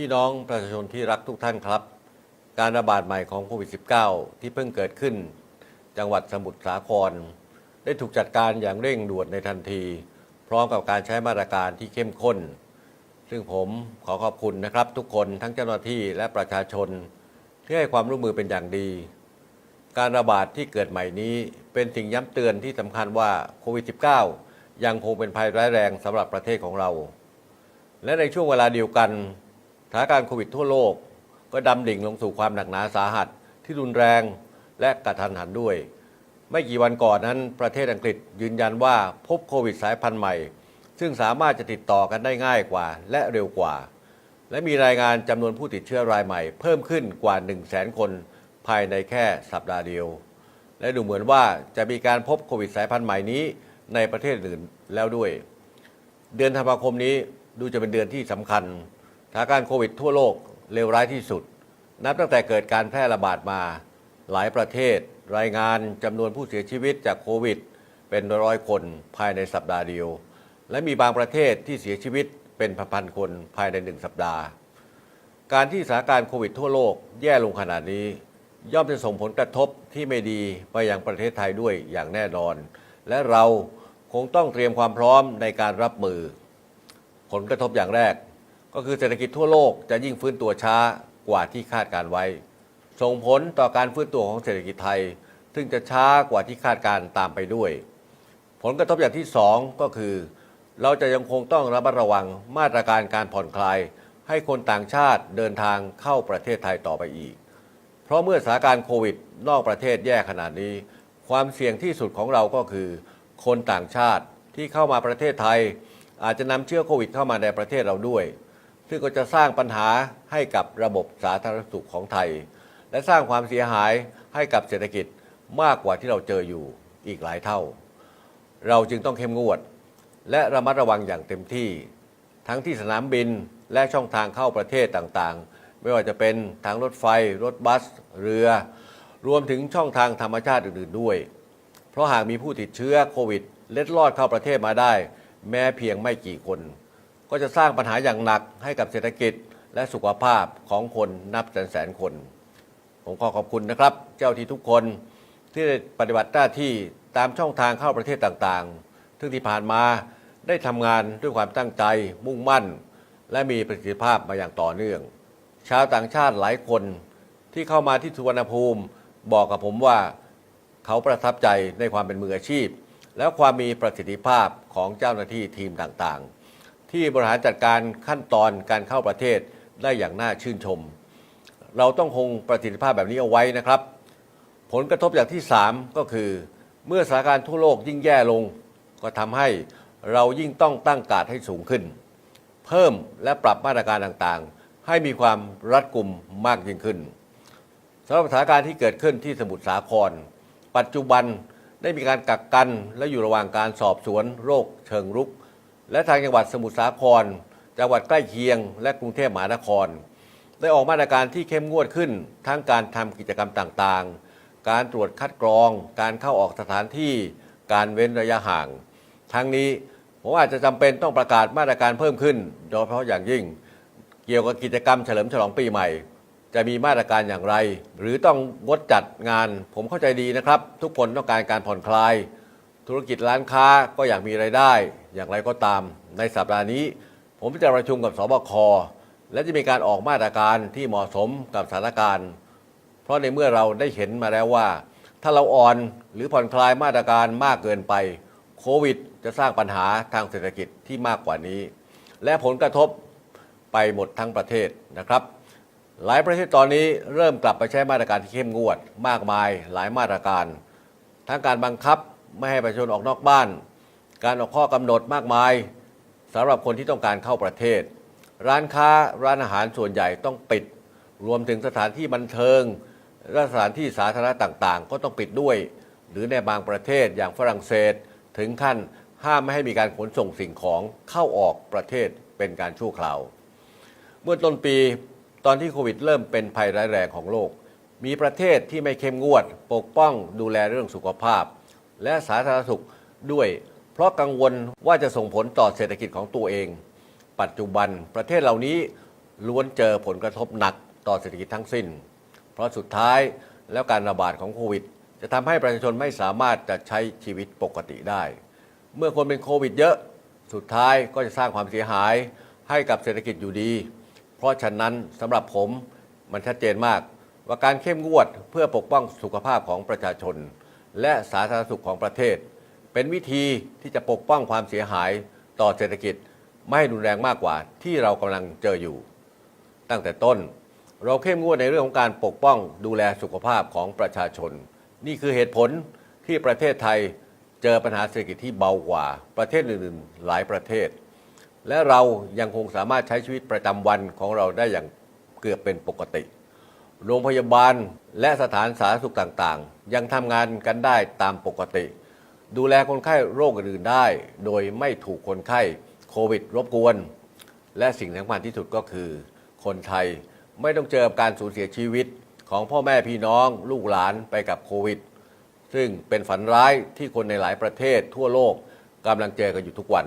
พี่น้องประชาชนที่รักทุกท่านครับ การระบาดใหม่ของโควิด -19 ที่เพิ่งเกิดขึ้น จังหวัดสมุทรสาคร ได้ถูกจัดการอย่างเร่งด่วนในทันที พร้อมกับการใช้มาตรการที่เข้มข้น ซึ่งผมขอขอบคุณนะครับ ทุกคนทั้งเจ้าหน้าที่และประชาชน ที่ให้ความร่วมมือเป็นอย่างดี การระบาดที่เกิดใหม่นี้เป็นสิ่งย้ำเตือนที่สำคัญว่าโควิด -19 ยังคงเป็นภัยร้ายแรงสำหรับประเทศของเรา และในช่วงเวลาเดียวกัน ถานการณ์โควิดทั่วโลก ก็ดำดิ่งลงสู่ความหนักหนาสาหัส ที่รุนแรงและกระทันหันด้วย ไม่กี่วันก่อนนั้นประเทศอังกฤษยืนยันว่าพบโควิดสายพันธุ์ใหม่ ซึ่งสามารถจะติดต่อกันได้ง่ายกว่าและเร็วกว่า และมีรายงานจำนวนผู้ติดเชื้อรายใหม่ เพิ่มขึ้นกว่า 1 0 0 0 0แสนคนภายในแค่สัปดาห์เดียว และดูเหมือนว่าจะมีการพบโควิดสายพันธุ์ใหม่นี้ในประเทศอื่นแล้วด้วย เดือนธันวาคมนี้ดูจะเป็นเดือนที่สำคัญส ถานการณ์โควิดทั่วโลกเลวร้ายที่สุด นับตั้งแต่เกิดการแพร่ระบาดมาหลายประเทศ รายงานจำนวนผู้เสียชีวิตจากโควิด เป็นร้อยๆคนภายในสัปดาห์เดียว และมีบางประเทศที่เสียชีวิตเป็นพันๆคนภายในหนึ่งสัปดาห์ การที่สถานการณ์โควิดทั่วโลกแย่ลงขนาดนี้ ย่อมจะส่งผลกระทบที่ไม่ดีไปยังประเทศไทยด้วยอย่างแน่นอน และเราคงต้องเตรียมความพร้อมในการรับมือ ผลกระทบอย่างแรก ก็คือเศรษฐกิจทั่วโลกจะยิ่งฟื้นตัวช้ากว่าที่คาดการไว้ ส่งผลต่อการฟื้นตัวของเศรษฐกิจไทย ซึ่งจะช้ากว่าที่คาดการตามไปด้วย ผลกระทบอย่างที่สองก็คือ เราจะยังคงต้องระมัดระวังมาตรการการผ่อนคลายให้คนต่างชาติเดินทางเข้าประเทศไทยต่อไปอีก เพราะเมื่อสถานการณ์โควิดนอกประเทศแย่ขนาดนี้ ความเสี่ยงที่สุดของเราก็คือ คนต่างชาติที่เข้ามาประเทศไทย อาจจะนำเชื้อโควิดเข้ามาในประเทศเราด้วย ซึ่งก็จะสร้างปัญหาให้กับระบบสาธารณสุขของไทย และสร้างความเสียหายให้กับเศรษฐกิจมากกว่าที่เราเจออยู่อีกหลายเท่า เราจึงต้องเข้มงวด และระมัดระวังอย่างเต็มที่ ทั้งที่สนามบินและช่องทางเข้าประเทศต่างๆ ไม่ว่าจะเป็นทางรถไฟ รถบัส เรือ รวมถึงช่องทางธรรมชาติอื่นๆด้วย เพราะหากมีผู้ติดเชื้อโควิด เล็ดลอดเข้าประเทศมาได้ แม้เพียงไม่กี่คน ก็จะสร้างปัญหาอย่างหนักให้กับเศรษฐกิจ และสุขภาพของคนนับแสนแสนคน ผมขอขอบคุณนะครับ เจ้าที่ทุกคนที่ได้ปฏิบัติหน้าที่ตามช่องทางเข้าประเทศต่างๆซึ่งที่ผ่านมาได้ทำงานด้วยความตั้งใจ มุ่งมั่น และมีประสิทธิภาพมาอย่างต่อเนื่อง ชาวต่างชาติหลายคนที่เข้ามาที่สุวรรณภูมิ บอกกับผมว่าเขาประทับใจในความเป็นมืออาชีพ และความมีประสิทธิภาพของเจ้าหน้าที่ทีมต่างๆ ที่บริหารจัดการขั้นตอนการเข้าประเทศได้อย่างน่าชื่นชม เราต้องคงประสิทธิภาพแบบนี้เอาไว้นะครับ ผลกระทบอย่างที่ 3 ก็คือ เมื่อสถานการณ์ทั่วโลกยิ่งแย่ลง ก็ทำให้เรายิ่งต้องตั้งการดให้สูงขึ้น เพิ่มและปรับมาตรการต่างๆ ให้มีความรัดกุมมากยิ่งขึ้นสำหรับสถานการณ์ที่เกิดขึ้นที่สมุทรสาคร ปัจจุบันได้มีการกักกันและอยู่ระหว่างการสอบสวนโรคเชิงรุก และทางจังหวัดสมุทรสาคร จังหวัดใกล้เคียง และกรุงเทพมหานคร ได้ออกมาตรการที่เข้มงวดขึ้น ทั้งการทำกิจกรรมต่างๆ การตรวจคัดกรอง การเข้าออกสถานที่ การเว้นระยะห่าง ทั้งนี้ผมอาจจะจำเป็นต้องประกาศมาตรการเพิ่มขึ้น โดยเฉพาะอย่างยิ่ง เกี่ยวกับกิจกรรมเฉลิมฉลองปีใหม่ จะมีมาตรการอย่างไร หรือต้องงดจัดงาน ผมเข้าใจดีนะครับ ทุกคนต้องการการผ่อนคลาย ธุรกิจร้านค้าก็อยากมีไรายได้ อย่างไรก็ตาม ในสัปดาห์นี้ ผมจะประชุมกับสบค และจะมีการออกมาตรการที่เหมาะสมกับสถานการณ์ เพราะในเมื่อเราได้เห็นมาแล้วว่า ถ้าเราอ่อนหรือผ่อนคลายมาตรการมากเกินไปโควิด จะสร้างปัญหาทางเศรษฐกิจที่มากกว่านี้ และผลกระทบไปหมดทั้งประเทศนะครับ หลายประเทศตอนนี้เริ่มกลับไปใช้มาตรการที่เข้มงวด มากมายหลายมาตรการ ทั้งการบังคับ ไม่ให้ประชาชนออกนอกบ้าน การออกข้อกำหนดมากมายสำหรับคนที่ต้องการเข้าประเทศ ร้านค้าร้านอาหารส่วนใหญ่ต้องปิด รวมถึงสถานที่บันเทิงและสถานที่สาธารณะต่างๆ ก็ต้องปิดด้วย หรือในบางประเทศอย่างฝรั่งเศส ถึงขั้นห้ามไม่ให้มีการขนส่งสิ่งของเข้าออกประเทศเป็นการชั่วคราว เมื่อต้นปีตอนที่โควิดเริ่มเป็นภัยร้ายแรงของโลก มีประเทศที่ไม่เข้มงวด ปกป้องดูแลเรื่องสุขภาพ และสาธารณสุขด้วย เพราะกังวลว่าจะส่งผลต่อเศรษฐกิจของตัวเอง ปัจจุบันประเทศเหล่านี้ล้วนเจอผลกระทบหนักต่อเศรษฐกิจทั้งสิ้น เพราะสุดท้ายแล้วการระบาดของโควิด จะทำให้ประชาชนไม่สามารถจะใช้ชีวิตปกติได้ เมื่อคนเป็นโควิดเยอะ สุดท้ายก็จะสร้างความเสียหายให้กับเศรษฐกิจอยู่ดี เพราะฉะนั้นสำหรับผมมันชัดเจนมาก ว่าการเข้มงวดเพื่อปกป้องสุขภาพของประชาชน และสาธารณสุขของประเทศ เป็นวิธีที่จะปกป้องความเสียหายต่อเศรษฐกิจไม่ให้รุนแรงมากกว่าที่เรากำลังเจออยู่ ตั้งแต่ต้นเราเข้มงวดในเรื่องของการปกป้องดูแลสุขภาพของประชาชน นี่คือเหตุผลที่ประเทศไทยเจอปัญหาเศรษฐกิจที่เบากว่าประเทศอื่นๆหลายประเทศ และเรายังคงสามารถใช้ชีวิตประจำวันของเราได้อย่างเกือบเป็นปกติ โรงพยาบาล และสถานสาธารณสุขต่างๆ ยังทำงานกันได้ตามปกติ ดูแลคนไข้โรคอื่นได้ โดยไม่ถูกคนไข้โควิดรบกวน และสิ่งสำคัญที่สุดก็คือ คนไทยไม่ต้องเจอการสูญเสียชีวิตของพ่อแม่พี่น้องลูกหลานไปกับโควิด ซึ่งเป็นฝันร้ายที่คนในหลายประเทศทั่วโลกกำลังเจอกันอยู่ทุกวัน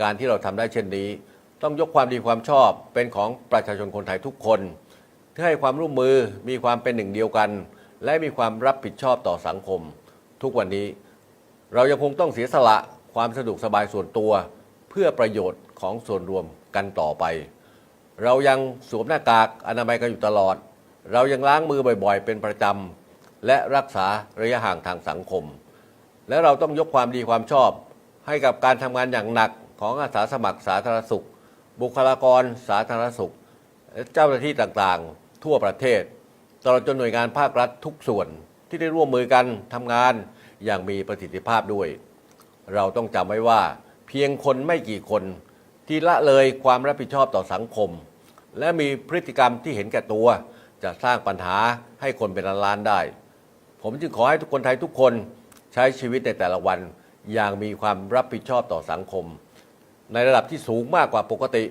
การที่เราทำได้เช่นนี้ ต้องยกความดีความชอบเป็นของประชาชนคนไทยทุกคน ที่ให้ความร่วมมือมีความเป็นหนึ่งเดียวกัน และมีความรับผิดชอบต่อสังคม ทุกวันนี้ เรายังคงต้องเสียสละความสะดวกสบายส่วนตัว เพื่อประโยชน์ของส่วนรวมกันต่อไป เรายังสวมหน้ากากอนามัยกันอยู่ตลอด เรายังล้างมือบ่อยๆ เป็นประจำและรักษาระยะห่างทางสังคม และเราต้องยกความดีความชอบ ให้กับการทำงานอย่างหนักของอาสาสมัครสาธารณสุข บุคลากรสาธารณสุข เจ้าหน้าที่ต่างๆ ทั่วประเทศ ตลอดจนหน่วยงานภาครัฐทุกส่วนที่ได้ร่วมมือกันทำงานอย่างมีประสิทธิภาพด้วย เราต้องจำไว้ว่า เพียงคนไม่กี่คนที่ละเลยความรับผิดชอบต่อสังคม และมีพฤติกรรมที่เห็นแก่ตัว จะสร้างปัญหาให้คนเป็นล้านๆได้ ผมจึงขอให้ทุกคนไทยทุกคนใช้ชีวิตในแต่ละวันอย่างมีความรับผิดชอบต่อสังคม ในระดับที่สูงมากกว่าปกติ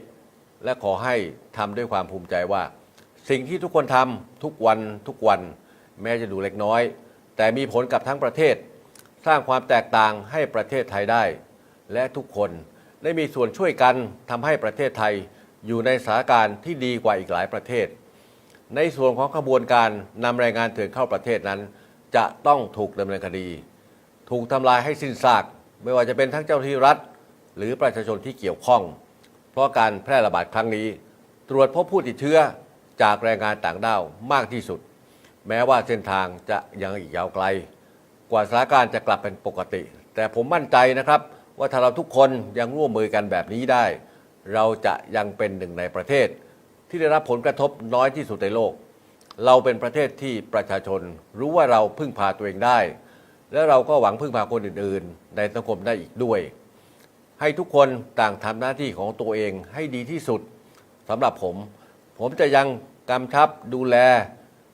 และขอให้ทำด้วยความภูมิใจว่า สิ่งที่ทุกคนทำทุกวันทุกวัน แม้จะดูเล็กน้อย แต่มีผลกับทั้งประเทศ สร้างความแตกต่างให้ประเทศไทยได้ และทุกคนได้มีส่วนช่วยกันทำให้ประเทศไทยอยู่ในสถานการณ์ที่ดีกว่าอีกหลายประเทศ ในส่วนของขบวนการนำแรงงานเถื่อนเข้าประเทศนั้น จะต้องถูกดำเนินคดี ถูกทำลายให้สิ้นซาก ไม่ว่าจะเป็นทั้งเจ้าหน้าที่รัฐ หรือประชาชนที่เกี่ยวข้อง เพราะการแพร่ระบาดครั้งนี้ ตรวจพบผู้ติดเชื้อจากแรงงานต่างด้าวมากที่สุด แม้ว่าเส้นทางจะยังอีกยาวไกล กว่าสถานการณ์จะกลับเป็นปกติ แต่ผมมั่นใจนะครับ ว่าถ้าเราทุกคนยังร่วมมือกันแบบนี้ได้ เราจะยังเป็นหนึ่งในประเทศ ที่ได้รับผลกระทบน้อยที่สุดในโลก เราเป็นประเทศที่ประชาชนรู้ว่าเราพึ่งพาตัวเองได้ และเราก็หวังพึ่งพาคนอื่น ๆ ในสังคมได้อีกด้วย ให้ทุกคนต่างทำหน้าที่ของตัวเองให้ดีที่สุดสำหรับผม ผมจะยังกำชับดูแล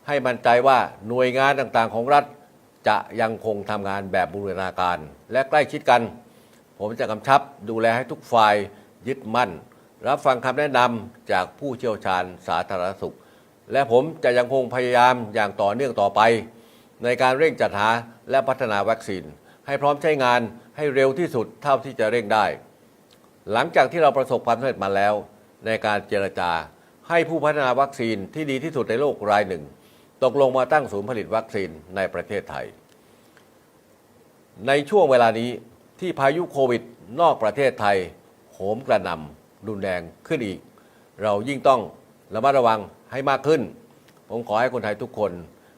ให้มั่นใจว่าหน่วยงานต่างๆของรัฐ จะยังคงทำงานแบบบูรณาการ และใกล้ชิดกัน ผมจะกำชับดูแลให้ทุกฝ่ายยึดมั่น รับฟังคำแนะนำจากผู้เชี่ยวชาญสาธารณสุข และผมจะยังคงพยายามอย่างต่อเนื่องต่อไป ในการเร่งจัดหาและพัฒนาวัคซีน ให้พร้อมใช้งานให้เร็วที่สุดเท่าที่จะเร่งได้ หลังจากที่เราประสบความสำเร็จมาแล้ว ในการเจรจา ให้ผู้พัฒนาวัคซีนที่ดีที่สุดในโลกรายหนึ่ง ตกลงมาตั้งศูนย์ผลิตวัคซีนในประเทศไทย ในช่วงเวลานี้ที่พายุโควิดนอกประเทศไทยโหมกระหน่ำรุนแรงขึ้นอีก เรายิ่งต้องระมัดระวังให้มากขึ้น ผมขอให้คนไทยทุกคน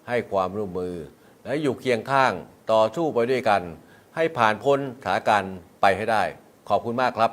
ให้ความร่วมมือ และอยู่เคียงข้างต่อสู้ไปด้วยกัน ให้ผ่านพ้นสถานการณ์ไปให้ได้ ขอบคุณมากครับ